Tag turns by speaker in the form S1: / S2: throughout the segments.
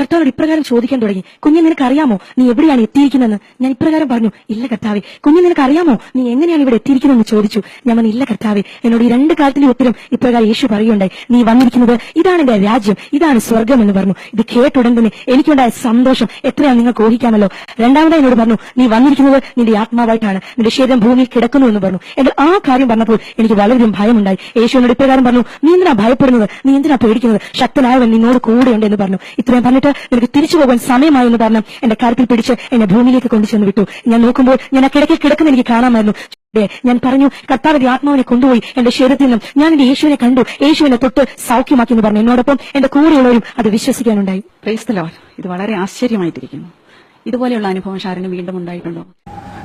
S1: കർത്താവോട് ഇപ്രകാരം ചോദിക്കാൻ തുടങ്ങി. കുഞ്ഞു നിനക്ക് അറിയാമോ നീ എവിടെയാണ് എത്തിയിരിക്കുന്നതെന്ന്? ഞാൻ ഇപ്രകാരം പറഞ്ഞു ഇല്ല കർത്താവെ കുഞ്ഞു നിനക്ക് അറിയാമോ നീ എങ്ങനെയാണ് ഇവിടെ എത്തിയിരിക്കുന്നതെന്ന് ചോദിച്ചു. ഞാൻ പറഞ്ഞു ഇല്ല കർത്താവെ എന്നോട് ഈ രണ്ട് കാര്യത്തിന്റെ ഉത്തരം ഇപ്രകാരം യേശു പറയുണ്ടായി നീ വന്നിരിക്കുന്നത് ഇതാണ് എന്റെ രാജ്യം ഇതാണ് സ്വർഗം എന്ന് പറഞ്ഞു. ഇത് കേട്ടുടൻ തന്നെ എനിക്കുണ്ടായ സന്തോഷം എത്രയാണ് നിങ്ങൾക്ക് ഊഹിക്കാമല്ലോ. രണ്ടാമതായി എന്നോട് പറഞ്ഞു നീ വന്നിരിക്കുന്നത് നിന്റെ ആത്മാവായിട്ടാണ്. നിന്റെ ശരീരം ഭൂമിയിൽ കിടക്കുന്നു എന്ന് പറഞ്ഞു. എന്നാൽ ആ കാര്യം പറഞ്ഞപ്പോൾ എനിക്ക് വളരെയധികം ഭയമുണ്ടായി. യേശു എന്നോട് ഇപ്രകാരം പറഞ്ഞു നീ എന്തിനാ ഭയപ്പെടുന്നത്? നീ എന്തിനാ പേടിക്കുന്നത്? ശക്തനായവൻ നിന്നോട് കൂടെയുണ്ട് എന്ന് പറഞ്ഞു. ഇത്രയും നിനക്ക് തിരിച്ചു പോകാൻ സമയമായി എന്ന് പറഞ്ഞു എന്റെ കാര്യത്തിൽ പിടിച്ച് എന്നെ ഭൂമിയിലേക്ക് കൊണ്ടുചെന്ന് വിട്ടു. ഞാൻ നോക്കുമ്പോൾ ഞാൻ കിടക്കി കിടക്കുന്ന എനിക്ക് കാണാമായിരുന്നു. ഞാൻ പറഞ്ഞു കർത്താവിന്റെ ആത്മാവിനെ കൊണ്ടുപോയി എന്റെ ശരീരത്തിൽ നിന്നും ഞാൻ എന്റെ യേശുവിനെ കണ്ടു. യേശുവിനെ തൊട്ട് സൗഖ്യമാക്കി എന്ന് പറഞ്ഞു. എന്നോടൊപ്പം എന്റെ കൂടെയുള്ളവരും അത് വിശ്വസിക്കാനുണ്ടായി.
S2: ഇത് വളരെ ആശ്ചര്യമായിട്ടിരിക്കുന്നു. ഇതുപോലെയുള്ള അനുഭവം ഷാറിന് വീണ്ടും ഉണ്ടായിട്ടുണ്ടോ?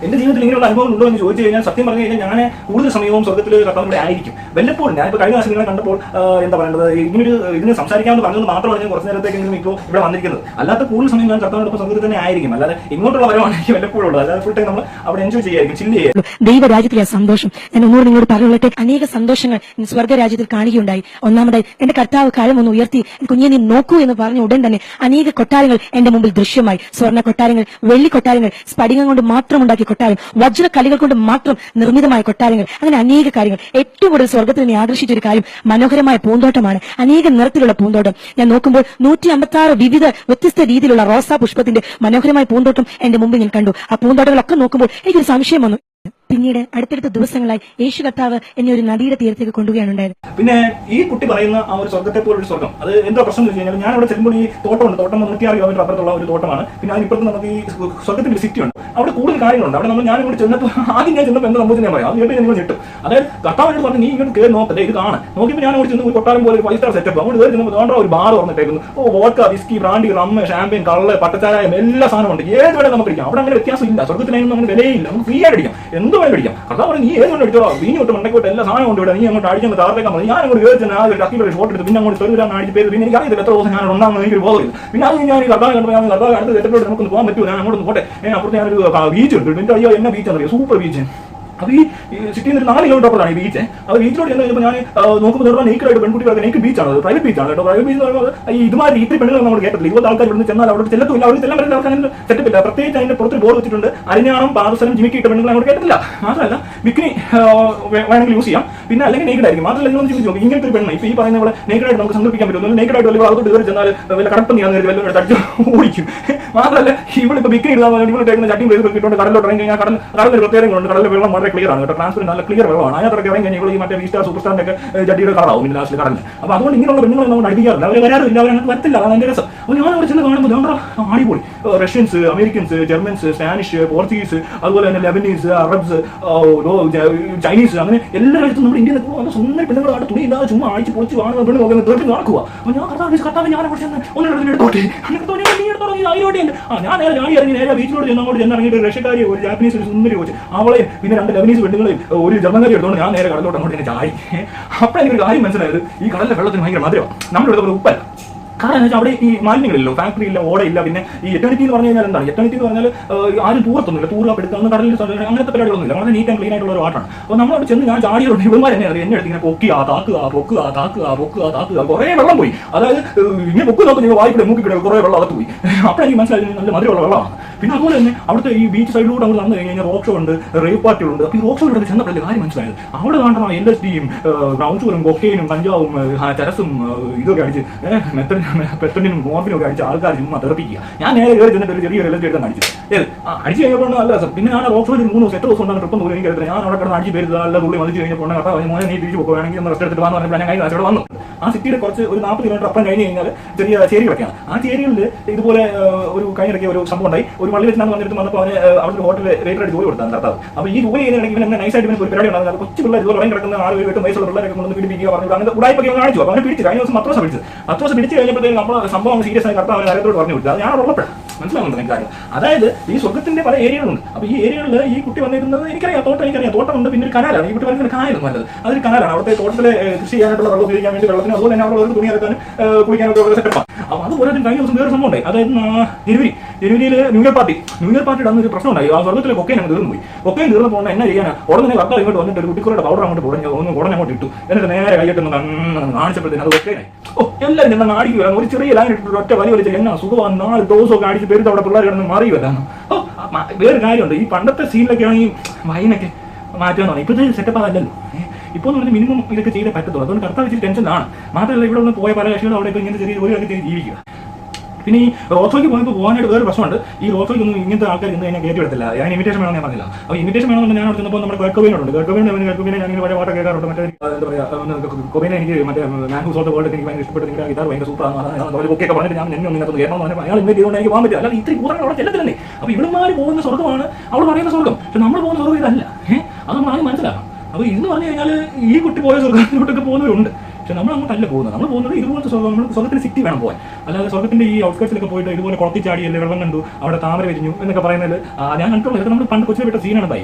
S3: എന്റെ ജീവിതത്തിൽ ഇങ്ങനെയുള്ള അനുഭവം ഉണ്ടോ എന്ന് ചോദിച്ചു കഴിഞ്ഞാൽ സത്യം പറഞ്ഞു കഴിഞ്ഞാൽ ഞാൻ കൂടുതൽ സമയവും സ്വർഗത്തിൽ കർത്താവിലൂടെ ആയിരിക്കും. വല്ലപ്പോഴും ഞാൻ ഇപ്പോൾ കഴിഞ്ഞ ദിവസം നിങ്ങളെ കണ്ടപ്പോൾ എന്താ പറയുന്നത് ഇങ്ങനൊരു ഇതിന് സംസാരിക്കാമെന്ന് പറഞ്ഞത് മാത്രമാണ് ഞാൻ കുറച്ച് നേരത്തേക്കെങ്കിലും ഇപ്പോൾ ഇവിടെ വന്നിരിക്കുന്നത്. അല്ലാത്ത കൂടുതൽ സമയം ഞാൻ കർത്താവിനോടൊപ്പം സ്വർഗത്തിൽ തന്നെ ആയിരിക്കും. അല്ലാതെ ഇങ്ങോട്ടുള്ള വരവാണ് എനിക്ക് വല്ലപ്പോഴും ഉള്ളത് അല്ലാതെ ഫുൾ ടൈം നമ്മൾ അവിടെ എൻജോയ് ചെയ്യായിരിക്കും ചില്ല് ചെയ്യാം
S1: ദൈവരാജ്യത്തിലെ സന്തോഷം. ഞാൻ ഒന്നുകൂടി നിങ്ങളോട് പറഞ്ഞുള്ളട്ടെ അനേക സന്തോഷങ്ങൾ സ്വർഗരാജ്യത്തിൽ സ്വർഗരാജ്യത്തിൽ കാണുകയുണ്ടായി. ഒന്നാമതായി എന്റെ കർത്താവ് കാലം ഒന്ന് ഉയർത്തി കുഞ്ഞിനെ നീ നോക്കൂ എന്ന് പറഞ്ഞ ഉടൻ തന്നെ അനേക കൊട്ടാരങ്ങൾ എന്റെ മുമ്പിൽ ദൃശ്യമായി. സ്വർണ കൊട്ടാരങ്ങൾ വെള്ളി കൊട്ടാരങ്ങൾ സ്ഫടികം കൊണ്ട് മാത്രം ഉണ്ടാക്കിയ കൊട്ടാരം വജ്ര കലികൾ കൊണ്ട് മാത്രം നിർമ്മിതമായ കൊട്ടാരങ്ങൾ അങ്ങനെ അനേക കാര്യങ്ങൾ. ഏറ്റവും കൂടുതൽ സ്വർഗത്തിൽ നിന്ന് ആകർഷിച്ച ഒരു കാര്യം മനോഹരമായ പൂന്തോട്ടമാണ്. അനേക നിറത്തിലുള്ള പൂന്തോട്ടം. ഞാൻ നോക്കുമ്പോൾ നൂറ്റി അമ്പത്തി ആറ് വിവിധ വ്യത്യസ്ത രീതിയിലുള്ള റോസാ പുഷ്പത്തിന്റെ മനോഹരമായ പൂന്തോട്ടം എന്റെ മുമ്പിൽ ഞാൻ കണ്ടു. ആ പൂന്തോട്ടങ്ങളൊക്കെ നോക്കുമ്പോൾ എനിക്കൊരു സംശയം വന്നു. പിന്നീട് അടുത്തടുത്ത ദിവസങ്ങളായി യേശു കർത്താവ് എന്നെ ഒരു നദിയുടെ തീരത്തേക്ക് കൊണ്ടുപോയാണ് ഉണ്ടായത്
S3: പിന്നെ ഈ കുട്ടി പറയുന്ന ആ ഒരു സ്വർഗത്തെ പോലൊരു സ്വർഗം അത് എന്തോ പ്രശ്നം എന്ന് വെച്ച് കഴിഞ്ഞാൽ ഞാൻ അവിടെ ചെല്ലുമ്പോൾ ഈ തോട്ടമുണ്ട് തോട്ടം നൂറ്റിയാറ് കിലോമീറ്റർ അപ്പുറത്തുള്ള ഒരു തോട്ടമാണ്. പിന്നെ അതിനിപ്പുറത്ത് നമുക്ക് ഈ സ്വർഗത്തിന്റെ ഒരു സിറ്റി ഉണ്ട്. അവിടെ കൂടുതൽ കാര്യങ്ങളുണ്ട്. അവിടെ നമ്മൾ ഞാൻ ഇവിടെ ചെന്നപ്പോൾ ആദ്യം ഞാൻ ചെന്നപ്പോൾ എന്താ സംഭവിച്ചത് ഞാൻ പറയാം. അത് കേട്ട് ഞാൻ ഞെട്ടും. അതായത് കർത്താവിനോട് പറഞ്ഞു നീ ഇങ്ങോട്ട് കയറി നോക്കട്ടെ. ഇത് കാണാൻ. നോക്കിയപ്പോൾ ഞാൻ അവിടെ ചെന്ന് ഒരു കൊട്ടാരം പോലെ ഒരു ഫൈവ് സ്റ്റാർ സെറ്റപ്പ് അങ്ങോട്ട് കയറി ചെന്നപ്പോൾ വേണ്ട ഒരു ബാർ തുറന്നിട്ടേക്കുന്നു. ഓ vodka whisky brandy rum champagne കള്ള് പട്ടച്ചാരായം എല്ലാ സാധനമുണ്ട്. ഏത് വേണമെങ്കിൽ നമുക്ക് അടിക്കാം. അവിടെ അങ്ങനെ വ്യത്യാസം ഇല്ല സ്വർഗത്തിനായിരുന്നു അങ്ങനെ വിലയില്ല. നമുക്ക് ഫ്രീ ആയിട്ട് അടിക്കാം. എന്ത് വേണേ പിടിക്കാം. കർത്താവ് പറഞ്ഞു നീ ഏത് വേണം അടിച്ചോ വീഞ്ഞ് തൊട്ട് മണ്ടക്കോട്ട് എല്ലാ സാധനം കൊണ്ട് ഇവിടെ നീ അങ്ങോട്ട് അടിച്ചങ്ങ് താർത്തേക്കാൻ പറഞ്ഞു ഞാൻ അങ്ങോട്ട് കയറി ചെന്ന് ആ ഒരു ഒരു ഷോട്ട് എടുത്ത് പിന്നെ അങ്ങോട്ട് തൊഴിലാണ് അടിച്ച് പേര് പിന്നെ എനിക്ക് അറിയത്തില്ല എത്ര ദിവസം ഞാൻ ഉണ്ടാകുന്ന എനിക്കൊരു ബോധമില്ല. പിന്നെ അത് ഞാൻ കർത്താവ് കണ്ടപ്പോൾ ഞാൻ കർത്താവ് അടുത്ത് സെറ്റപ്പിലോട്ട് നമുക്കൊന്ന് പോകാൻ പറ്റുമോ ഞാൻ അങ്ങോട്ട് പോട്ടെ. ഞാൻ അപ്പുറത്ത് ഞാനൊരു ബീച്ച് ഉണ്ട് എന്റെ അയ്യോ എന്നെ ബീച്ച് അറിയാം സൂപ്പർ ബീച്ച്. അത് ഈ സിറ്റിയിൽ നിന്ന് നാല് കിലോമീറ്റർ അപ്പുറത്താണ് ഈ ബീച്ച് അത് ബീച്ചിലോട്ട് ചെന്ന് കഴിഞ്ഞപ്പോൾ ഞാൻ നോക്കുമ്പോൾ നോക്കുമ്പോൾ നേടുമ്പോൾ നേക്കറായിട്ട് പെൺകുട്ടി പറയുന്നത് എനിക്ക് ബീച്ചാണ് പ്രൈവറ്റ് ബീച്ചാണ് കേട്ടോ പ്രൈവറ്റ് ബീച്ച് എന്ന് പറയുമ്പോൾ ഈ ഇതുമാതിരി ഇത്തിരി പെണ്ണുകൾ നമ്മൾ കേട്ടില്ല ഇരുപത് ആൾക്കാർ ഇവിടുന്ന് ചെന്നാൽ അവിടെ ചെല്ലത്തില്ല അവിടെ ചെല്ലാൻ പറ്റുന്ന ആൾക്കാർ സെറ്റപ്പില്ല പ്രത്യേകിച്ച് അതിന്റെ പുറത്ത് ബോർഡ് വെച്ചിട്ടുണ്ട്. അരിഞ്ഞാണം പാദസരം ജിമിക്കി ഇട്ട പെണ്ണുങ്ങൾ അങ്ങോട്ട് കേട്ടില്ല മാത്രമല്ല ബിക്കിനി വേണമെങ്കിൽ യൂസ് ചെയ്യാം. പിന്നെ അല്ലെങ്കിൽ നേക്കഡ് ആയിരിക്കും. മാത്രമല്ല നിങ്ങൾ ചിന്തിച്ചു നോക്കി. ഇങ്ങനത്തെ പെണ്ണ്. ഇപ്പൊ ഈ പറയുന്ന പോലെ നേക്കഡായിട്ട് നമുക്ക് സങ്കല്പിക്കാൻ പറ്റും നേക്കഡായിട്ട് വലിയ അകത്തോട്ട് കയറി ചെന്നാൽ വല്ല കടപ്പന്നി അങ്ങനെ വല്ലതും എടുത്ത് അടിച്ച് ഓടിക്കും. മാത്രമല്ല ഇവിടെ ഇപ്പൊ ബിക്കിനി ഇടാൻ ഇവിടെ ഇട്ടേക്കുന്ന ചട്ടിയും ഇട്ടുകൊണ്ട് കടലിലോട്ട് ഇറങ്ങി കഴിഞ്ഞാൽ കടൽ കടലിൽ പ്രത്യേകങ്ങളുണ്ട് കടലിൽ വെള്ളം വളരെ ക്ലിയർ ആണ് കേട്ടോ. ട്രാൻസ്ഫർ നല്ല ക്ലിയർ വെള്ളമാണ്. അതിനകത്തൊക്കെ ഇറങ്ങി കഴിഞ്ഞാൽ ഈ മറ്റേ വീസ്റ്റാർ സൂപ്പർ സ്റ്റാറിന്റെ ഒക്കെ ജട്ടിയുടെ കളറാവും ഇന്ന് ലാസ്റ്റിൽ കടലിൽ അപ്പൊ അതുകൊണ്ട് ഇങ്ങനെയുള്ള പെണ്ണുങ്ങൾ നമ്മൾ അടിപ്പിക്കാറില്ല. അവർ വരാറില്ല അവർ അങ്ങോട്ട് വരത്തില്ല. അതാണ് എന്റെ രസം. അപ്പൊ ഞാൻ അവിടെ ചെന്ന് കാണുമ്പോൾ നമ്മുടെ അടിപൊളി. Russians Americans Germans Spanish Portuguese അതുപോലെ തന്നെ ലെബനീസ് അറബ്സ് ചൈനീസ് അങ്ങനെ എല്ലാ രാജ്യത്തും നമ്മുടെ ഇന്ത്യയിൽ നിൽക്കുമ്പോൾ സുന്ദര പെണ്ണുങ്ങളായിട്ട് തുണി ഇല്ലാതെ ചുമ്മാ ആഴ്ച പൊളിച്ച് കാണുന്ന പെണ്ണ് നോക്കുന്ന തേർട്ടി നടക്കുക. അപ്പൊ ഞാൻ കർത്താവ് കർത്താവ് ഞാൻ അവിടെ ചെന്ന് ഒന്ന് എടുത്തോട്ടെ ആ ഞാൻ നേരെ ഞാൻ ഇറങ്ങി നേരെ ബീച്ചിലോട്ട് ചെന്ന് അങ്ങോട്ട് ചെന്ന് ഇറങ്ങിയിട്ട് റഷ്യക്കാരി ഒരു ജാപ്പനീസ് ഒരു സുന്ദരി കോച്ച്. അവളെ പിന്നെ രണ്ട് ലെബനീസ് പെണ്ണുങ്ങളെയും ഒരു ജർമ്മൻകാരി എടുത്തോണ്ട് ഞാൻ നേരെ കടലോട്ട് അങ്ങോട്ട് എന്നെ ചാടി. അപ്പോൾ എനിക്കൊരു കാര്യം മനസ്സിലായത്. ഈ കടലിലെ വെള്ളത്തിന് ഭയങ്കര മധുരമാണ് നമ്മുടെ ഇവിടെ ഉപ്പല്ല. കാരണം എന്ന് വെച്ചാൽ അവിടെ ഈ മാലിന്യങ്ങളില്ല ഫാക്ടറി ഇല്ല ഓടയില്ല പിന്നെ ഈ എറ്റണിറ്റി എന്ന് പറഞ്ഞു കഴിഞ്ഞാൽ എന്താണ്? എറ്റണിറ്റി എന്ന് പറഞ്ഞാൽ ആരും തൂറത്തൊന്നുമില്ല. തൂറുക എടുക്കുന്ന കടലിൽ അങ്ങനത്തെ പരിപാടികളൊന്നുമില്ല. വളരെ നീറ്റ് ആൻഡ് ക്ലീൻ ആയിട്ടുള്ള ഒരു വാട്ടാണ് അപ്പോൾ നമ്മൾ അവിടെ ചെന്ന് ഞാൻ ചാടിയോണ്ട് ഇവന്മാർ എന്നെ അറിയാം. എന്നെ എടുത്ത് ഇങ്ങനെ പൊക്കുക താക്കുക പൊക്കുക താക്കുക പൊക്കുക താക്കുക. കുറേ വെള്ളം പോയി. അതായത് ഇങ്ങനെ പൊക്ക് നോക്കി നിങ്ങൾ മൂക്കി മൂക്കിക്കൂടെ കുറേ വെള്ളം അകത്ത് പോയി. അപ്പോൾ എനിക്ക് മനസ്സിലായി നല്ല മധുരമുള്ള വെള്ളമാണ്. പിന്നെ അതുപോലെ തന്നെ അവിടുത്തെ ഈ ബീച്ച് സൈഡിലൂടെ അങ്ങോട്ട് നടന്നു കഴിഞ്ഞാൽ റോക്ക് ഷോ ഉണ്ട് റേവ് പാർട്ടികളുണ്ട് അപ്പോൾ ഈ റോക്ക് ഷോയിലൂടെ ചെന്നപ്പോഴല്ലേ കാര്യം മനസ്സിലായത്? അവിടെ കാണുന്ന എൽ എസ് ഡിയും ബ്രൗൺ ഷുഗറും കൊക്കൈനും കഞ്ചാവും ചരസും ഇതൊക്കെ അടിച്ച് പെത്തണിനും മോർഫിനും ഒക്കെ അടിച്ച് ആൾക്കാർ ചുമ്മാ തെറപ്പിക്കുക. ഞാൻ നേരെ കയറി ചെന്നിട്ട് ഒരു ചെറിയ എൽ എസ് അടിച്ചത് ഏത് അടിച്ച് കഴിഞ്ഞപ്പോൾ നല്ല രസം. പിന്നെ ഞാൻ റോക്ക് ഷോയിൽ മൂന്ന് ദിവസം എത്ര ദിവസം ഉണ്ടെന്ന് ട്രിപ്പ് എനിക്ക് അറിയത്തില്ല. ഞാൻ അവിടെ കിടന്ന് അടിച്ച് പേര് നല്ല തുള്ളി മതിച്ച് കഴിഞ്ഞപ്പോൾ അതിന് മോനെ നീ തിരിച്ചു പോകുകയാണെങ്കിൽ ഒന്ന് റെസ്റ്റ് എടുത്തിട്ട് വന്നു പറഞ്ഞപ്പോൾ ഞാൻ കഴിഞ്ഞ വന്നു. ആ സിറ്റിയുടെ കുറച്ച് ഒരു നാൽപ്പത് കിലോമീറ്റർ അപ്പുറം കഴിഞ്ഞ് കഴിഞ്ഞാൽ ചെറിയ ചേരികളൊക്കെയാണ്. ആ ചേരികളിൽ ഇതുപോലെ ഒരു കഴിഞ്ഞിടയ്ക്ക് ഒരു സംഭവം ഉണ്ടായി. ഒരു പള്ളി വെച്ചാണ് വന്നിട്ട് വന്നപ്പോൾ അവന് അവിടെ ഹോട്ടലിൽ റേറ്ററായിട്ട് ജോലി കൊടുത്താണ് കർത്താവ്. അപ്പോൾ ഈ ജോലി ചെയ്യുന്നതിന് ഇവനെ നൈസായിട്ട് ഇവന് ഒരു പരിപാടി ഉണ്ടാകുന്നത് കൊച്ചു പിള്ളേർ ഇതുപോലെ ഉറങ്ങി കിടക്കുന്ന ആറ് ഏഴ് എട്ട് വയസ്സുള്ള പിള്ളേരൊക്കെ കൊണ്ടു പീഡിപ്പിക്കുക പറഞ്ഞു അങ്ങനെ ഉടായ്പൊക്കെ കാണിച്ചു. അപ്പോൾ അവനെ പിടിച്ചു കഴിഞ്ഞ ദിവസം പിടിച്ചു പത്ത് ദിവസം പിടിച്ച് കഴിഞ്ഞപ്പോഴത്തേക്കും നമ്മൾ സംഭവം സീരിയസ് ആയി കർത്താവ് നരകത്തോട് പറഞ്ഞു വിട്ടു അത് ഞാൻ ഉള്ളപ്പോഴാണ്. മനസ്സിലാവുന്നുണ്ട് നിങ്ങൾക്ക് കാര്യം? അതായത് ഈ സ്വർഗത്തിന്റെ പല ഏരിയകളുണ്ട്. അപ്പൊ ഈ ഏരിയകളിൽ ഈ കുട്ടി വന്നിരുന്നത് എനിക്കറിയാം തോട്ടം എനിക്കറിയാം. തോട്ടമുണ്ട് പിന്നെ ഒരു കനാലാണ്. ഈ കുട്ടി പറയുന്നത് കായലും നല്ലത്. അതൊരു കനാലാണ്. അവിടുത്തെ തോട്ടത്തിലെ കൃഷി ചെയ്യാനായിട്ടുള്ള വെള്ളം ഉപയോഗിക്കാൻ വേണ്ടി വെള്ളത്തിന് അതുപോലെ തന്നെ അവിടെ തുണി അറക്കാനും കുളിക്കാനൊക്കെ ഉള്ള സെറ്റപ്പാണ് അപ്പൊ അതുപോലെ തന്നെ കഴിഞ്ഞ ദിവസം വേറെ സംഭവം ഉണ്ടായി അതായത് ജനുവരി ജനുവരിയിൽ new year party. New year പാർട്ടിയുടെ അന്ന് ഒരു പ്രശ്നം ഉണ്ടായി ആ സ്വർഗത്തിലെ കൊക്കൈൻ അങ്ങ് തീർന്നു പോയി കൊക്കൈൻ തീർന്നു പോകുന്ന എന്നാ ചെയ്യാനാ? ഉടനെ ഭർത്താവ് ഇങ്ങോട്ട് വന്നിട്ട് ഒരു കുട്ടികളുടെ പൗഡർ അങ്ങോട്ട് പൊടഞ്ഞു ഒന്ന് ഉടനെ അങ്ങോട്ട് ഇട്ടു. എന്നിട്ട് നേരെ കൈയിട്ടൊന്ന് കാണിച്ചപ്പോഴത്തേന് അത് കൊക്കൈനായി ഓ എല്ലാവരും ചെന്ന് അടിക്കുക ഒരു ചെറിയ ലൈൻ ഇട്ടിട്ട് ഒറ്റ വലിയ വലിച്ച എന്നാ സുഖമാണ് നാല് ദിവസമൊക്കെ അടിച്ച് പെരുത്ത് അവിടെ പിള്ളേർ കിടന്ന് മറിയുമല്ല. ഓ വേറെ കാര്യമുണ്ട്. ഈ പണ്ടത്തെ സീനിലൊക്കെ ആണെങ്കിൽ വൈനൊക്കെ മാറ്റാന്ന് പറഞ്ഞു. ഇപ്പോഴത്തെ സെറ്റപ്പ് അതല്ലല്ലോ. ഇപ്പോൾ എന്ന് പറഞ്ഞാൽ മിനിമം ഇതൊക്കെ ചെയ്തേ പറ്റത്തുള്ളൂ. അതുകൊണ്ട് കർത്താവ് ഇച്ചിരി ടെൻഷനാണ് മാത്രമല്ല ഇവിടെ ഒന്ന് പോയ പല കക്ഷികളും അവിടെ ഇപ്പോൾ ഇങ്ങനെ ചെറിയ ചെയ്ത് ജീവിക്കുക. പിന്നെ ഈ റോത്തോയ്ക്ക് പോയപ്പോൾ പോകാനായിട്ട് വേറെ പ്രശ്നമുണ്ട്. ഈ റോസോയ്ക്ക് ഒന്നും ഇങ്ങനത്തെ ആൾക്കാർ ഇന്ന് കഴിഞ്ഞാൽ കയറ്റി വിടത്തില്ല. ഞാൻ ഇമിറ്റേഷൻ വേണമെന്ന് ഞാൻ പറഞ്ഞില്ല. അപ്പോൾ ഇമിറ്റേഷൻ വേണമെന്ന് ഞാൻ അവിടെ ചെന്നപ്പോൾ നമ്മുടെ കേൾക്കോവിനുണ്ട് കേൾക്കോവിനെ കേൾക്കോവിനെ ഞാൻ ഇങ്ങനെ പാട്ട് കേൾക്കാറുണ്ട്. മറ്റേ എന്താ പറയുക കൊവിനെ എനിക്ക് മറ്റേ മാൻ ഹൂസ് ഓഫ് വേൾഡ് എനിക്ക് ഭയങ്കര ഇഷ്ടപ്പെട്ടു. നിങ്ങളുടെ ഗിതാർ ഭയങ്കര സൂപ്പറാണ് ഒക്കെ പറഞ്ഞിട്ട് ഞാൻ എന്നെ ഒന്നിനകത്ത് കേരളം എന്ന് അയാൾ ഇൻവൈറ്റ് ചെയ്തുകൊണ്ട് എനിക്ക് പോകാൻ പറ്റില്ല. അല്ലാതെ ഇത്രയും കൂട്ടങ്ങൾ അവിടെ ചെല്ലത്തില്ലേ അപ്പോൾ ഇവിടുമാർ പോകുന്ന സ്വർഗമാണ്. അവൾ പറയുന്ന സ്വർഗം. പക്ഷെ നമ്മൾ പോകുന്ന സ്വർഗം ഇതല്ല. ഏഹ് അത് നമ്മൾ ആദ്യം മനസ്സിലാക്കണം. അപ്പോൾ ഇന്ന് പറഞ്ഞു കഴിഞ്ഞാൽ ഈ കുട്ടി പോയ സ്വർഗത്തിലോട്ടൊക്കെ പോകുന്നവരുണ്ട്. പക്ഷെ നമ്മൾ അങ്ങോട്ടല്ല പോകുന്നത്. നമ്മൾ പോകുന്നത് ഇതുപോലത്തെ സ്വർഗം നമ്മൾ സ്വർഗത്തിന് സിറ്റി വേണം പോകാൻ അല്ലാതെ സ്വർഗത്തിന്റെ ഈ ഔട്ട്കേഴ്സിലൊക്കെ പോയിട്ട് ഇതുപോലെ കുളത്തി ചാടിയല്ലേ വെള്ളം കണ്ടു അവിടെ താമര വിരിഞ്ഞു എന്നൊക്കെ പറയുന്നത് ഞാൻ കണ്ടിട്ടുള്ളത് നമ്മൾ പണ്ട് കൊച്ചിൽ വിട്ട സീനാണ് ബൈ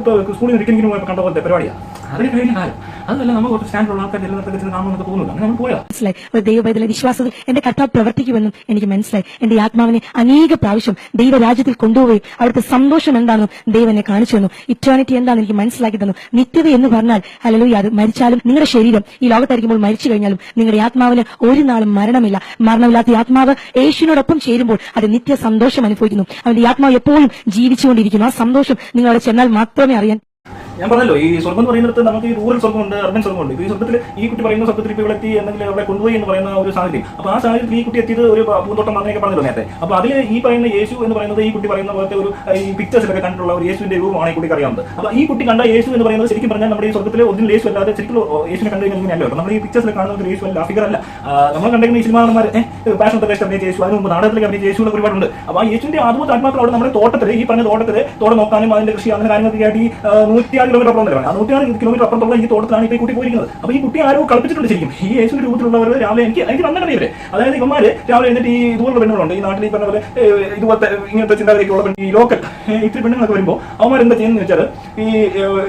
S3: ഇപ്പോൾ സ്കൂളിൽ നിന്ന് ഒരിക്കലും പോയപ്പോൾ കണ്ട പോലത്തെ പരിപാടിയാണ് അതൊക്കെ നമ്മൾ ആൾക്കാർ നമ്മൾ
S1: മനസ്സിലായി. വിശ്വാസത്തിൽ എന്റെ കർത്താവ് പ്രവർത്തിക്കുമെന്നും എനിക്ക് മനസ്സിലായി. എന്റെ ആത്മാവിനെ അനേക പ്രാവശ്യം ദൈവരാജ്യത്തിൽ കൊണ്ടുപോയി അവിടുത്തെ സന്തോഷം എന്താണെന്നും ദൈവനെ കാണിച്ചു തന്നു. ഇറ്റേണിറ്റി എന്താണെന്ന് എനിക്ക് മനസ്സിലാക്കി തന്നു. നിത്യത എന്ന് പറഞ്ഞാൽ ഹലലൂയ അത് മരിച്ചാലും നിങ്ങളുടെ ശരീരം ഈ ലോകത്തായിരിക്കുമ്പോൾ മരിച്ചു കഴിഞ്ഞാലും നിങ്ങളുടെ ആത്മാവിന് ഒരു നാളും മരണമില്ല. മരണമില്ലാത്ത ആത്മാവ് യേശുവിനോടൊപ്പം ചേരുമ്പോൾ അത് നിത്യ സന്തോഷം അനുഭവിക്കുന്നു അവന്റെ ആത്മാവ് എപ്പോഴും ജീവിച്ചുകൊണ്ടിരിക്കുന്നു. ആ സന്തോഷം നിങ്ങളവിടെ ചെന്നാൽ മാത്രമേ അറിയാൻ
S3: ഞാൻ പറഞ്ഞല്ലോ ഈ സ്വർഗം എന്ന് പറയുന്നിടത്ത് നമുക്ക് ഈ റൂറൽ സ്വർഗമുണ്ട് അർബൻ സ്വർഗമുണ്ട് ഈ സ്വർഗത്തിൽ ഈ കുട്ടി പറയുന്ന സ്വർഗത്തിൽ ഇപ്പോൾ എത്തി എന്തെങ്കിലും അവിടെ കൊണ്ടുപോയി എന്ന് പറയുന്ന ഒരു സാഹചര്യം. അപ്പോൾ ആ സാഹചര്യത്തിൽ ഈ കുട്ടി എത്തിയത് ഒരു പൂന്തോട്ടം പറഞ്ഞൊക്കെ പറഞ്ഞല്ലോ നേരത്തെ. അപ്പോൾ അതിൽ ഈ പറയുന്ന യേശു എന്ന് പറയുന്നത് ഈ കുട്ടി പറയുന്ന പോലത്തെ ഒരു ഈ പിക്ചേഴ്സിലൊക്കെ കണ്ടിട്ടുള്ള ഒരു യേശുവിന്റെ രൂപമാണ് ഈ കുട്ടിക്ക് അറിയാവുന്നത്. അപ്പൊ ഈ കുട്ടി കണ്ട യേശു എന്ന് പറയുന്നത് ശരിക്കും പറഞ്ഞാൽ നമ്മുടെ ഈ സ്വർഗത്തിൽ ഒന്നും യേശു അല്ലാതെ ശരിക്കും യേശുവിനെ കണ്ടു കഴിഞ്ഞാൽ അല്ലോ നമ്മൾ ഈ പിക്ചേഴ്സിൽ കാണുന്ന യേശു അല്ല ഫിഗർ അല്ല. നമ്മൾ കണ്ടിരിക്കുന്ന ഈ സിനിമാമാർ പാഷൻ പ്രദേശത്ത് അഭിനയിച്ച യേശു അതിന് മുമ്പ് നാടകത്തിലേക്ക് അഭിനയിച്ച യേശുവിനെ ഒരുപാടുണ്ട്. അപ്പോൾ ആ യേശുവിന്റെ ആത്മ അവിടെ നമ്മുടെ തോട്ടത്തിൽ ഈ പറഞ്ഞ തോട്ടത്തിൽ തോട്ടം നോക്കാനും അതിന്റെ കൃഷി അങ്ങനെ കാര്യങ്ങളൊക്കെ ആയിട്ട് ഈ നൂറ്റിയാറ് കിലോമീറ്റർ അപ്പുറം തന്നെ ആ നൂറ്റിയാറ് കിലോമീറ്റർ അപ്പുറത്തുള്ള ഈ തോട്ടത്തിലാണ് ഇപ്പോൾ കുട്ടി പോയിരിക്കുന്നത്. അപ്പോൾ ഈ കുട്ടി ആരോ കളിപ്പിച്ചിട്ടുണ്ട് ശരിക്കും. ഈ യേശുവിന്റെ രൂപത്തിലുള്ളവർ രാവിലെ എനിക്ക് എനിക്ക് വന്നിട്ടുണ്ട് ഇവരെ. അതായത് ഇവന്മാര് രാവിലെ എന്നിട്ട് ഈ ഇതുപോലുള്ള പെണ്ണുങ്ങളുണ്ട്. ഈ നാട്ടിൽ ഈ പറഞ്ഞ പോലെ ഇതുപോലത്തെ ഇങ്ങനത്തെ ചിന്താഗതിക്കുള്ള പെണ്ണ്, ഈ ലോക്കൽ ഇത്തിരി പെണ്ണുങ്ങളൊക്കെ വരുമ്പോൾ അവന്മാർ എന്താ ചെയ്യുന്നത് വെച്ചാൽ ഈ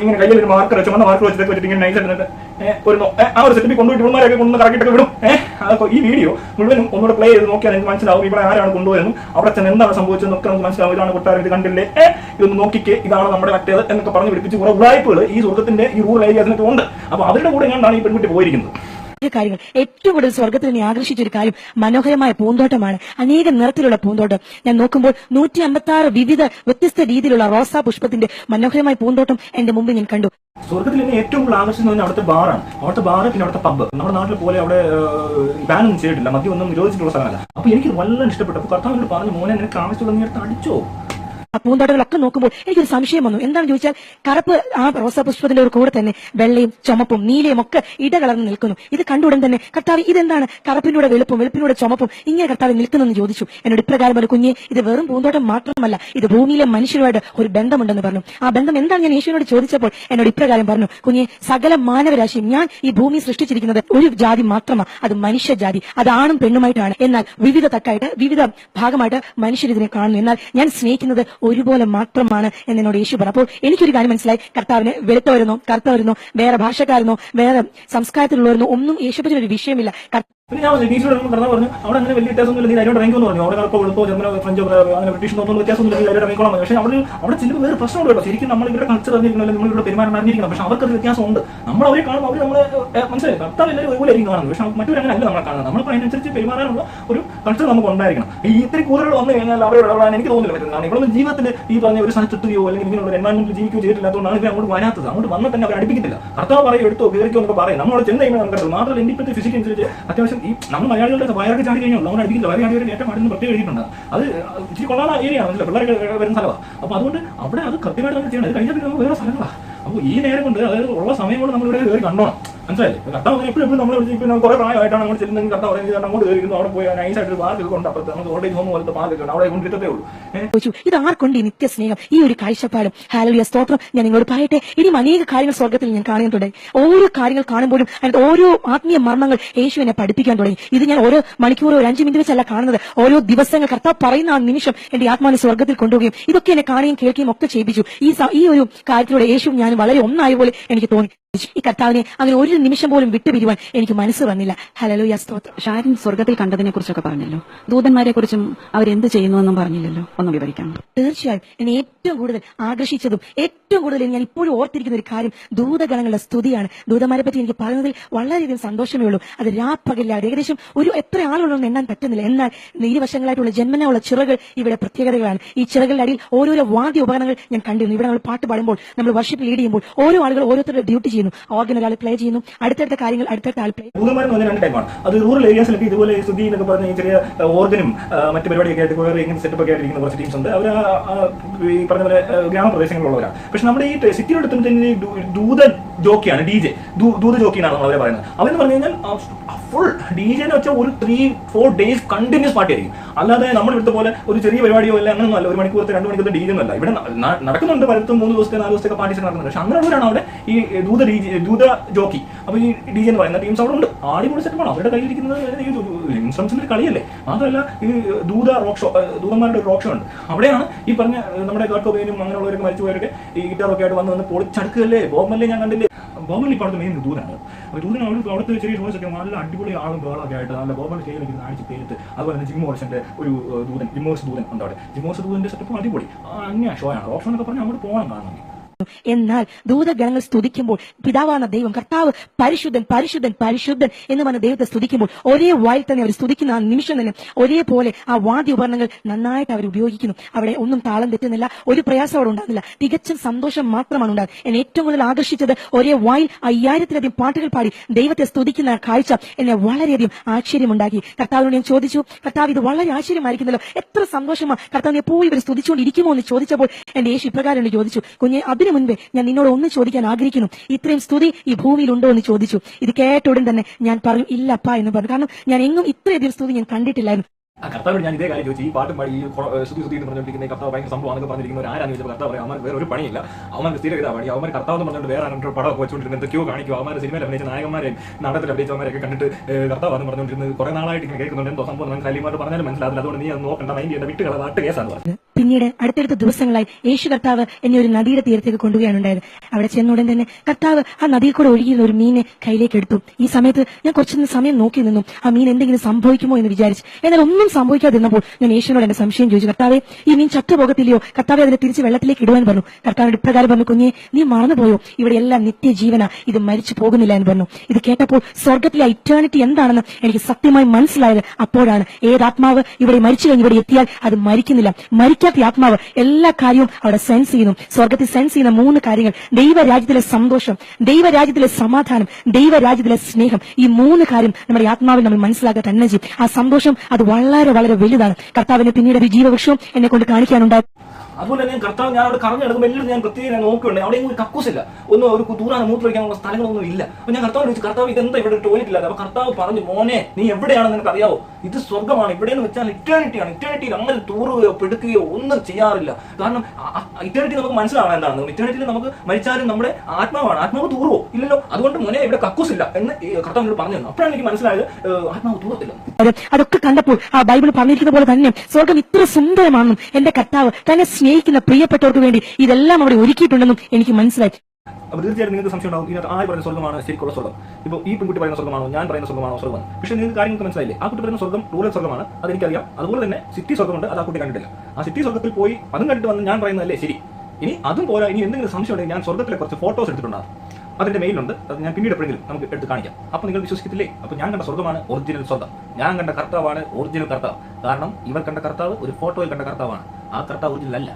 S3: ഇങ്ങനെ കയ്യിൽ ഒരു മാർക്കർ വെച്ച് വന്ന മാർക്കർ വെച്ചിട്ട് വെച്ചിട്ട് ഇങ്ങനെ നൈസ് ആയിട്ട് ഒരു ആ ഒരു സെറ്റപ്പിൽ കൊണ്ടുപോയിട്ട് ഇവന്മാരൊക്കെ കൊണ്ടു കറക്കിട്ടൊക്കെ വിടും. ഏഹ് അതൊക്കെ ഈ വീഡിയോ മുഴുവനും ഒന്നുകൂടെ പ്ലേ ചെയ്ത് നോക്കിയാൽ എനിക്ക് മനസ്സിലാവും ഇവിടെ ആരാണ് കൊണ്ടുപോയെന്നും അവിടെ ചെന്ന് എന്താണ് സംഭവിച്ചതെന്നൊക്കെ നമുക്ക് മനസ്സിലാവും. ഇതാണ് കൊട്ടാരം ഇത് കണ്ടില്ലേ? ഇതൊന്ന് നോക്കിക്കേ ഇതാണ് നമ്മുടെ മറ്റേത് എന്നൊക്കെ പറഞ്ഞ് പിടിപ്പിച്ച് കുറെ ഉടായ്പകൾ ഈ സുഹൃത്തിന്റെ ഈ റൂറൽ ഏരിയാസിനൊക്കെ ഉണ്ട് അപ്പൊ അവരുടെ കൂടെ കണ്ടാണ് ഈ പെൺകുട്ടി പോയിരിക്കുന്നത്?
S1: കാര്യങ്ങൾ ഏറ്റവും കൂടുതൽ സ്വർഗത്തിൽ എന്നെ ആകർഷിച്ച ഒരു കാര്യം മനോഹരമായ പൂന്തോട്ടമാണ്. അനേക നിറത്തിലുള്ള പൂന്തോട്ടം. ഞാൻ നോക്കുമ്പോൾ നൂറ്റി അമ്പത്തി ആറ് വിവിധ വ്യത്യസ്ത രീതിയിലുള്ള റോസാ പുഷ്പത്തിന്റെ മനോഹരമായ പൂന്തോട്ടം എന്റെ മുമ്പിൽ ഞാൻ കണ്ടു.
S3: സ്വർഗത്തിൽ എന്നെ ഏറ്റവും കൂടുതൽ ആകർഷിക്കുന്നത് അവിടുത്തെ ബാറാണ് അവിടുത്തെ ബാറ് പിന്നെ അവിടുത്തെ പബ്ബ് നമ്മുടെ നാട്ടിൽ പോലെ അവിടെ ബാനൊന്നും ചെയ്തിട്ടില്ല. മദ്യം ഒന്നും നിരോധിച്ചിട്ടുള്ള സ്ഥലമല്ല. അപ്പൊ എനിക്ക് വളരെ ഇഷ്ടപ്പെട്ടു. അപ്പൊ കർത്താവിനോട് പറഞ്ഞു മോനെ നിനക്ക് ആവശ്യമുള്ള നീ എടുത്ത് അടിച്ചോ.
S1: പൂന്തോട്ടങ്ങളൊക്കെ നോക്കുമ്പോൾ എനിക്കൊരു സംശയം വന്നു. എന്താണെന്ന് ചോദിച്ചാൽ കറുപ്പ് ആ റോസാപുഷ്പത്തിന്റെ ഒരു കൂടെ തന്നെ വെള്ളയും ചുമപ്പും നീലയും ഒക്കെ ഇടകലർന്ന് നിൽക്കുന്നു. ഇത് കണ്ടുടൻ തന്നെ കർത്താവ് ഇതെന്താണ്? കറുപ്പിനൂടെ വെളുപ്പും വെളുപ്പിനൂടെ ചുമപ്പും ഇങ്ങനെ കർത്താവ് നിൽക്കുന്നെന്ന് ചോദിച്ചു. എന്നോട് ഇപ്രകാരം ഒരു കുഞ്ഞെ ഇത് വെറും പൂന്തോട്ടം മാത്രമല്ല ഇത് ഭൂമിയിലെ മനുഷ്യരുമായിട്ട് ഒരു ബന്ധമുണ്ടെന്ന് പറഞ്ഞു. ആ ബന്ധം എന്താണ്? ഞാൻ യേശുവിനോട് ചോദിച്ചപ്പോൾ എന്നോട് ഇപ്രകാരം പറഞ്ഞു കുഞ്ഞെ സകല മാനവരാശിയും ഞാൻ ഈ ഭൂമി സൃഷ്ടിച്ചിരിക്കുന്നത് ഒരു ജാതി മാത്രമാണ് അത് മനുഷ്യജാതി അത് ആണും പെണ്ണുമായിട്ടാണ്. എന്നാൽ വിവിധ തട്ടായിട്ട് വിവിധ ഭാഗമായിട്ട് മനുഷ്യരിതിനെ കാണുന്നു. എന്നാൽ ഞാൻ സ്നേഹിക്കുന്നത് ഒരുപോലെ മാത്രമാണ് എന്ന് എന്നോട് യേശു പറഞ്ഞു. അപ്പോൾ എനിക്കൊരു കാര്യം മനസ്സിലായി. കർത്താവിന് വെളുത്തവരുന്നോ കർത്തവരുന്നോ വേറെ ഭാഷക്കാരനോ വേറെ സംസ്കാരത്തിലുള്ളവരുന്നോ ഒന്നും യേശുപ്പത്തിന് ഒരു വിഷയമില്ല.
S3: പിന്നെ ഞാൻ ബീച്ചിലൂടെ കടന്നു പറഞ്ഞു അവിടെ അങ്ങനെ വലിയ വ്യത്യാസമൊന്നുമില്ല നീ അതിനോട് ഇറങ്ങിയെന്ന് പറഞ്ഞു. അവിടെ കറുപ്പോ വെളുപ്പോ ജർമ്മനോ ഫ്രഞ്ചോ അങ്ങനെ ബ്രിട്ടീഷ് നോക്കുന്ന വ്യത്യാസമൊന്നുമില്ല നീ അതിനോട് ഇറങ്ങിക്കോളാം പക്ഷേ അവിടെ അവിടെ ചില വേറെ പ്രശ്നമുണ്ട് കേട്ടോ. ശരിക്കും നമ്മൾ ഇവരുടെ കൾച്ചർ അറിഞ്ഞിരിക്കണം അല്ലെങ്കിൽ നമ്മൾ ഇവിടെ പെരുമാറാൻ അറിഞ്ഞിരിക്കണം. പക്ഷെ അവർക്ക് അത് വ്യത്യാസമുണ്ട്. നമ്മൾ അവരെ കാണുമ്പോൾ അവർ നമ്മളെ മനസ്സിലായി? കർത്താവ് എല്ലാവരും ഒരുപോലെ ആയിരിക്കും കാണുന്നത്. പക്ഷെ മറ്റൊരങ്ങനെ അല്ല നമ്മളെ കാണുന്നത്. നമ്മൾ അതിനനുസരിച്ച് പെരുമാറാനുള്ള ഒരു കൾച്ചർ നമുക്ക് ഉണ്ടായിരിക്കണം. ഈ ഇത്തിരി കൂടുതൽ വന്നു കഴിഞ്ഞാൽ അവരോട് ഇടപെടാൻ എനിക്ക് തോന്നുന്നില്ല പറ്റുന്നത് കാരണം ഇവിടെ ജീവിതത്തിൽ ഈ പറഞ്ഞ ഒരു സ്ഥലത്തെത്തുകയോ അല്ലെങ്കിൽ ഇങ്ങനെയുള്ള എൻവയൺമെന്റിൽ ജീവിക്കുകയോ ചെയ്തിട്ടില്ലാത്തതുകൊണ്ടാണ് ഇവർ അങ്ങോട്ട് വരാത്തത്. അങ്ങോട്ട് വന്നാൽ തന്നെ അവർ അടിപ്പിക്കില്ല കർത്താവ് എടുത്തോ എന്നൊക്കെ പറയും. നമ്മളോട് അനുസരിച്ച് അത്യാവശ്യം ഈ നമ്മൾ മലയാളികളുടെ വയറൊക്കെ ചാടി കഴിഞ്ഞാൽ നമ്മൾ അടിക്കില്ല വയറ് ചാടി വരെ ഏറ്റവും പാടുന്ന പ്രത്യേകം എഴുതിയിട്ടുണ്ട്. അത് ഇച്ചിരി കൊള്ളാത്ത ഏരിയ ആണല്ലോ. പിള്ളേരൊക്കെ വരുന്ന സ്ഥലമാണ് അപ്പോൾ അതുകൊണ്ട് അവിടെ അത് കൃത്യമായിട്ട് നമ്മൾ ചെയ്യണം. അത് കഴിഞ്ഞാൽ പിന്നെ വേറെ സ്ഥലങ്ങളാണ് അപ്പോൾ ഈ നേരം കൊണ്ട് അതായത് ഉള്ള സമയം കൊണ്ട് നമ്മളിവിടെ കയറി കണ്ടോണം. മനസ്സിലായില്ലേ? കർത്താവ് എപ്പോഴും എപ്പോഴും നമ്മളെ വിളിച്ച് ഇപ്പൊ കുറെ പ്രായമായിട്ടാണ് അങ്ങോട്ട് ചെല്ലുന്നത്. കർത്താവ് പറയുന്നത് അങ്ങോട്ട് കയറിയിരുന്നു അവിടെ പോയി നൈസായിട്ട് ഒരു പാർക്ക് കൊണ്ട് അപ്പുറത്ത് നമുക്ക് ഓൾറെഡി ഹോം പോലത്തെ പാർക്ക് ഉണ്ട് അവിടെ കൊണ്ടിട്ടേ ഉള്ളൂ.
S1: ഇത് ആർക്കുണ്ട് ഈ നിത്യസ്നേഹം? ഈ ഒരു കാഴ്ചപ്പാടും. ഹാലലിയ സ്തോത്രം. ഞാൻ നിങ്ങളോട് പറയട്ടെ ഇനി അനേക കാര്യങ്ങൾ സ്വർഗത്തിൽ ഞാൻ കാണാൻ തുടങ്ങി. ഓരോ കാര്യങ്ങൾ കാണുമ്പോഴും അതിനകത്ത് ഓരോ ആത്മീയ മർമ്മങ്ങൾ യേശു എന്നെ പഠിപ്പിക്കാൻ തുടങ്ങി. ഇത് ഞാൻ ഓരോ മണിക്കൂർ ഒരു അഞ്ച് മിനിറ്റ് വെച്ചല്ല കാണുന്നത്. ഓരോ ദിവസങ്ങൾ കർത്താവ് പറയുന്ന ആ നിമിഷം എന്റെ ആത്മാവിനെ സ്വർഗത്തിൽ കൊണ്ടുപോവുകയും ഇതൊക്കെ എന്നെ കാണുകയും കേൾക്കുകയും ഒക്കെ ചെയ്യിപ്പിച്ചു. ഈ ഈ ഒരു കാര്യത്തിലൂടെ യേശു ഞാൻ വളരെ ഒന്നായ പോലെ എനിക്ക് തോന്നി. ഈ കർത്താവിനെ അങ്ങനെ ഒരു നിമിഷം പോലും വിട്ടുപിരിവാൻ എനിക്ക് മനസ്സ് വന്നില്ല. ഹലോ സ്തോത്രം.
S2: ഷാരിൻ സ്വർഗത്തിൽ കണ്ടതിനെ കുറിച്ചൊക്കെ പറഞ്ഞല്ലോ. ദൂതന്മാരെ കുറിച്ചും അവരെന്ത് ചെയ്യുന്നുവെന്നും പറഞ്ഞില്ലല്ലോ. ഒന്ന് വിവരിക്കാം.
S1: തീർച്ചയായും എന്നെ ഏറ്റവും കൂടുതൽ ആകർഷിച്ചതും ഏറ്റവും കൂടുതൽ ഞാൻ ഇപ്പോഴും ഓർത്തിരിക്കുന്ന ഒരു കാര്യം ദൂതഗണങ്ങളുടെ സ്തുതിയാണ്. ദൂതന്മാരെ പറ്റി എനിക്ക് പറയുന്നതിൽ വളരെയധികം സന്തോഷമേ ഉള്ളൂ. അത് രാപ്പകില്ല ഏകദേശം ഒരു എത്ര ആളുകളൊന്നും എണ്ണാൻ പറ്റുന്നില്ല. എന്നാൽ ഇരുവശങ്ങളായിട്ടുള്ള ജന്മനുള്ള ചിറകൾ ഇവിടെ പ്രത്യേകതകളാണ്. ഈ ചിറകളുടെ അടിയിൽ ഓരോരോ വാദ്യ ഉപകരണങ്ങൾ ഞാൻ കണ്ടിരുന്നു. ഇവിടെ നമ്മൾ പാട്ട് പാടുമ്പോൾ നമ്മൾ വർഷിപ്പ് ലീഡ് ചെയ്യുമ്പോൾ ഓരോ ആളുകൾ ഓരോരുത്തരുടെ ഡ്യൂട്ടി ചെയ്യുന്നു. ഓർഗൻ ഒരാൾ പ്ലേ ചെയ്യുന്നു. അടുത്തടുത്ത കാര്യങ്ങൾ അടുത്തടുത്ത ആൾ പ്ലേ
S3: ഭൂതന്മാരെന്ന് പറഞ്ഞ രണ്ട് ടൈമാണ് അത് റൂറൽ ഏരിയാസിലൊക്കെ ഇതുപോലെ സ്തുതി എന്നൊക്കെ പറഞ്ഞ ചെറിയ ഓർഗനും മറ്റു പരിപാടിയൊക്കെ ആയിട്ട് വേറെ ഇങ്ങനെ സെറ്റപ്പ് ഒക്കെ ആയിട്ടിരിക്കുന്ന കുറച്ച് ടീംസ് ഉണ്ട്. അവർ ഈ പറഞ്ഞ പോലെ ഗ്രാമപ്രദേശങ്ങളിലുള്ളവരാണ്. പക്ഷെ നമ്മുടെ ഈ ഈ ദൂ- ദൂത ജോക്കിയാണ് ഡി ജെ. ദൂത ജോക്കിയാണ് നമ്മൾ അവരെ പറയുന്നത്. അവരെന്ന് പറഞ്ഞു കഴിഞ്ഞാൽ ഫുൾ ഡി ജെ എന്ന് വെച്ചാൽ ഒരു three four days continuous party ആയിരിക്കും. അല്ലാതെ നമ്മൾ ഇവിടുത്തെ പോലെ ഒരു ചെറിയ പരിപാടിയോ അല്ല അങ്ങനെ അല്ല. ഒരു മണിക്കൂറത്തെ രണ്ട് മണിക്കൂർ ഡി ജെ ഒന്നല്ല ഇവിടെ നടക്കുന്നുണ്ട് പലത്തും മൂന്ന് ദിവസത്തെ നാല് ദിവസത്തെ പാർട്ടീസ് നടക്കുന്നുണ്ട്. പക്ഷെ അങ്ങനെയുള്ളവരാണ് അവിടെ ഈ ദൂത ഡി ജെ ദൂത ജോക്കി അപ്പൊ ഈ ഡി ജെ എന്ന് പറയുന്ന ടീംസ് അവിടെ ഉണ്ട്. ആടിപൊളി സെറ്റപ്പാണ്. അവരുടെ കയ്യിലിരിക്കുന്നത് ഇൻസ്ട്രംസിന്റെ കളിയല്ലേ? മാത്രമല്ല ഈ ദൂത റോക്ക് ഷോ ദൂതന്മാരുടെ റോക്ക് ഷോ ഉണ്ട്. അവിടെയാണ് ഈ പറഞ്ഞ നമ്മുടെ നമ്മുടെ ഗോഡ്കോബേനും അങ്ങനെയുള്ളവരൊക്കെ മരിച്ചു പോയവരൊക്കെ ഈ ഗിറ്റാറൊക്കെ ആയിട്ട് വന്ന് വന്ന് പൊളിച്ചടുക്കല്ലേ ബോംബല്ലേ ഞാൻ കണ്ടില്ലേ? ബോംബൽ ഇപ്പോൾ അവിടുത്തെ മെയിൻ ദൂരാണ് അപ്പോൾ ദൂരൻ അവിടെ അവിടുത്തെ ചെറിയ ഒക്കെ നല്ല അടിപൊളി ആളും ബേളൊക്കെ ആയിട്ട് നല്ല ബോബൽ സ്റ്റേജിലേക്ക് കാണിച്ച് പേരിട്ട് അതുപോലെ തന്നെ ജിം മോറിസിന്റെ ഒരു ദൂതൻ ജിമ്മോസ് ദൂതൻ ഉണ്ട് അവിടെ. ജിമോസ് ദൂതന്റെ സെറ്റപ്പ് അടിപൊളി. അന്യ ഷോ ആണ്. റോക്ക് ഷോ എന്നൊക്കെ പറഞ്ഞാൽ അങ്ങോട്ട് പോകണം കാണണം
S1: എന്നാൽ ദൂതഗണങ്ങൾ സ്തുതിക്കുമ്പോൾ പിതാവാണ് ദൈവം കർത്താവ് പരിശുദ്ധൻ പരിശുദ്ധൻ പരിശുദ്ധൻ എന്ന് പറഞ്ഞ ദൈവത്തെ സ്തുതിക്കുമ്പോൾ ഒരേ വായിൽ തന്നെ അവർ സ്തുതിക്കുന്ന ആ നിമിഷം തന്നെ ഒരേപോലെ ആ വാദ്യ ഉപകരണങ്ങൾ നന്നായിട്ട് അവർ ഉപയോഗിക്കുന്നു. അവിടെ ഒന്നും താളം തെറ്റുന്നില്ല ഒരു പ്രയാസം അവിടെ ഉണ്ടാകുന്നില്ല. തികച്ചും സന്തോഷം മാത്രമാണ് ഉണ്ടാകുന്നത്. എന്നെ ഏറ്റവും കൂടുതൽ ആകർഷിച്ചത് ഒരേ വായിൽ അയ്യായിരത്തിലധികം പാട്ടുകൾ പാടി ദൈവത്തെ സ്തുതിക്കുന്ന കാഴ്ച എന്നെ വളരെയധികം ആശ്ചര്യമുണ്ടാക്കി. കർത്താവിനോട് ഞാൻ ചോദിച്ചു കർത്താവ് ഇത് വളരെ ആശ്ചര്യമായിരിക്കുന്നല്ലോ. എത്ര സന്തോഷമാണ് കർത്താവിനെ പോയി ഇവർ സ്തുതിച്ചുകൊണ്ടിരിക്കുമോ? എന്ന് ചോദിച്ചപ്പോൾ എന്റെ യേശു ഇപ്രകാരം ചോദിച്ചു കുഞ്ഞെ അതിനു മുൻപേ ഞാൻ നിന്നോട് ഒന്ന് ചോദിക്കാൻ ആഗ്രഹിക്കുന്നു. ഇത്രയും സ്തുതി ഈ ഭൂമിയിൽ ഉണ്ടോ എന്ന് ചോദിച്ചു. ഇത് കേട്ട ഉടൻ തന്നെ ഞാൻ പറയും ഇല്ലപ്പ എന്ന് പറഞ്ഞു. കാരണം ഞാൻ എങ്ങും ഇത്രയധികം സ്തുതി ഞാൻ കണ്ടിട്ടില്ലായിരുന്നു.
S3: ആ കർത്താവ് ഞാൻ ഇതേ കാര്യം ചോദിച്ചു. ഈ പാട്ടും പാടി ഈ സ്തുതി സ്തുതി എന്ന് പറഞ്ഞിരിക്കുന്ന കർത്താവ് ഭയങ്കര സംഭവം എന്നൊക്കെ പറഞ്ഞിരിക്കുന്ന ആരാന്ന് ചോദിച്ചപ്പോൾ കർത്താവ് പറയാം അവന്മാർ വേറെ ഒരു പണിയില്ല അവന്മാർ സ്ഥിരഗത പണി അവന്മാർ കർത്താവ് എന്ന് പറഞ്ഞിട്ട് വേറെ ആരുടെ പടം വെച്ചുകൊണ്ടിരുന്നത്. എന്തൊക്കെയോ കാണിക്കും അവന്മാർ സിനിമയിൽ അഭിനയിച്ച നായകന്മാരെയും നാടകത്തിൽ അഭിനയിച്ചവന്മാരൊക്കെ കണ്ടിട്ട് കർത്താവ് എന്ന് പറഞ്ഞുകൊണ്ടിരുന്നത് കുറെ നാളായിട്ട് ഇങ്ങനെ കേൾക്കുന്നുണ്ട്. എന്തോ സംഭവം മനസ്സിലാലിമാർ പറഞ്ഞാലും മനസ്സിലാവില്ല അതുകൊണ്ട് നീ അത് നോക്കണ്ട. മൈൻഡ് ചെയ്യേണ്ട വിട്ടുകള നാട്ട് കേസാണ് പറഞ്ഞത്
S1: പിന്നീട് അടുത്തടുത്ത ദിവസങ്ങളായി യേശു കർത്താവ് എന്നെ ഒരു നദിയുടെ തീരത്തേക്ക് കൊണ്ടുപോയാണ് ഉണ്ടായത്. അവിടെ ചെന്നുടൻ തന്നെ കർത്താവ് ആ നദിയിൽ കൂടെ ഒഴുകിയിരുന്ന ഒരു മീനെ കയ്യിലേക്ക് എടുത്തു. ഈ സമയത്ത് ഞാൻ കുറച്ചു സമയം നോക്കി നിന്നു. ആ മീൻ എന്തെങ്കിലും സംഭവിക്കുമോ എന്ന് വിചാരിച്ചു. എന്നാൽ ഒന്നും സംഭവിക്കാതിരുന്നപ്പോൾ ഞാൻ യേശുവിനോട് എന്റെ സംശയം ചോദിച്ചു. കർത്താവെ ഈ മീൻ ചത്തുപോകത്തില്ലയോ? കർത്താവെ അതിനെ തിരിച്ച് വെള്ളത്തിലേക്ക് ഇടുവാൻ പറഞ്ഞു. കർത്താവിന്റെ ഇപ്രകാരം പറഞ്ഞു കുഞ്ഞെ നീ മറന്നുപോയോ? ഇവിടെ എല്ലാം നിത്യജീവന. ഇത് മരിച്ചു പോകുന്നില്ല എന്ന് പറഞ്ഞു. ഇത് കേട്ടപ്പോൾ സ്വർഗത്തിലെ ഇറ്റേണിറ്റി എന്താണെന്ന് എനിക്ക് സത്യമായി മനസ്സിലായത് അപ്പോഴാണ്. ഏതാത്മാവ് ഇവിടെ മരിച്ചു കഴിഞ്ഞ് ഇവിടെ എത്തിയാൽ അത് മരിക്കുന്നില്ല. മരിക്കാത്ത ആത്മാവ് എല്ലാ കാര്യവും അവിടെ സെൻസ് ചെയ്യുന്നു. സ്വർഗത്തിൽ സെൻസ് ചെയ്യുന്ന മൂന്ന് കാര്യങ്ങൾ. ദൈവരാജ്യത്തിലെ സന്തോഷം ദൈവരാജ്യത്തിലെ സമാധാനം ദൈവരാജ്യത്തിലെ സ്നേഹം. ഈ മൂന്ന് കാര്യം നമ്മുടെ ആത്മാവിൽ നമ്മൾ മനസ്സിലാക്കുക തന്നെ ചെയ്യും. ആ സന്തോഷം അത് വളരെ വളരെ വലുതാണ്. കർത്താവിന് പിന്നീട് ഒരു ജീവവൃക്ഷവും എന്നെ കൊണ്ട് കാണിക്കാനുണ്ടായി
S3: അതുപോലെ തന്നെ കർത്താവ് ഞാൻ അവിടെ കറങ്ങി നടക്കുമ്പോൾ എല്ലാം ഞാൻ പ്രത്യേകം ഞാൻ നോക്കുന്നുണ്ട് അവിടെ ഒന്നും കക്കൂസില്ല ഒന്നും ഒരു ദൂരാണ് മൂത്ര വയ്ക്കാനുള്ള സ്ഥലങ്ങളൊന്നും ഇല്ല. അപ്പൊ ഞാൻ കർത്താവ് ചോദിച്ചു കർത്താവ് ഇതെന്താ ഇവിടെ ടോയ്ലറ്റ് ഇല്ലാതെ? അപ്പൊ കർത്താവ് പറഞ്ഞു മോനെ നീ എവിടെയാണെന്ന് നിനക്ക് അറിയാവോ ഇത് സ്വർഗമാണ് ഇവിടെ എന്ന് വെച്ചാൽ ഇറ്റേണിറ്റിയാണ് ഇറ്റേണിറ്റിയിൽ അങ്ങനെ തൂറുകയോ പെടുക്കുകയോ ഒന്നും ചെയ്യാറില്ല. കാരണം ഇറ്റേണിറ്റി നമുക്ക് മനസ്സിലാവണം എന്താണ് ഇറ്റേണിറ്റിയിൽ നമുക്ക് മരിച്ചാലും നമ്മുടെ ആത്മാവാണ്. ആത്മാവ് തൂറുവോ? ഇല്ലല്ലോ. അതുകൊണ്ട് മോനെ ഇവിടെ കക്കൂസില്ല എന്ന് കർത്താവ് പറഞ്ഞു തന്നു. അപ്പോഴാണ് എനിക്ക് മനസ്സിലായത് ആത്മാവ് തൂറത്തില്ല.
S1: അതൊക്കെ കണ്ടപ്പോൾ ആ ബൈബിൾ പറഞ്ഞിരിക്കുന്ന പോലെ തന്നെ സ്വർഗം ഇത്ര സുന്ദരമാണെന്നും എന്റെ കർത്താവ് തന്നെ സ്നേഹിക്കുന്ന പ്രിയപ്പെട്ടവർക്ക് വേണ്ടി ഇതെല്ലാം അവിടെ ഒരുക്കിയിട്ടുണ്ടെന്നും എനിക്ക് മനസ്സിലായി.
S3: അപ്പൊ തീർച്ചയായിട്ടും നിങ്ങൾക്ക് സംശയം ഉണ്ടാവും. ഇതിനകത്ത് ആര് പറയുന്ന സ്വർഗമാണ് ശരിക്കുള്ള സ്വർഗം? ഇപ്പോൾ ഈ പെൺകുട്ടി പറയുന്ന സ്വർഗമാണോ ഞാൻ പറയുന്ന സ്വർഗമാണോ സ്വർഗം? പക്ഷേ നിങ്ങൾക്ക് കാര്യങ്ങൾക്ക് മനസ്സിലായില്ലേ? ആ കുട്ടി പറയുന്ന സ്വർഗം റൂറൽ സ്വർഗമാണ് അതെനിക്കറിയാം. അതുപോലെ തന്നെ സിറ്റി സ്വർഗമുണ്ട് അത് ആ കുട്ടി കണ്ടിട്ടില്ല. ആ സിറ്റി സ്വർഗത്തിൽ പോയി അതും കണ്ടിട്ട് വന്ന് ഞാൻ പറയുന്നതല്ലേ ശരി. ഇനി അതും പോരാ ഇനി എന്തെങ്കിലും സംശയം ഉണ്ടെങ്കിൽ ഞാൻ സ്വർഗത്തിലെ കുറച്ച് ഫോട്ടോസ് എടുത്തിട്ടുണ്ടാകും അതിന്റെ മെയിലുണ്ട് അത് ഞാൻ പിന്നീട് എപ്പോഴെങ്കിലും നമുക്ക് എടുത്ത് കാണിക്കാം. അപ്പോൾ നിങ്ങൾ വിശ്വസിക്കത്തില്ലേ? അപ്പോൾ ഞാൻ കണ്ട സ്വർഗമാണ് ഒറിജിനൽ സ്വർഗം ഞാൻ കണ്ട കർത്താവാണ് ഒറിജിനൽ കർത്താവ്. കാരണം ഇവർ കണ്ട കർത്താവ് ഒരു ഫോട്ടോയിൽ കണ്ട കർത്താവാണ്. ആ കർത്താവ് ഒറിജിനൽ അല്ല.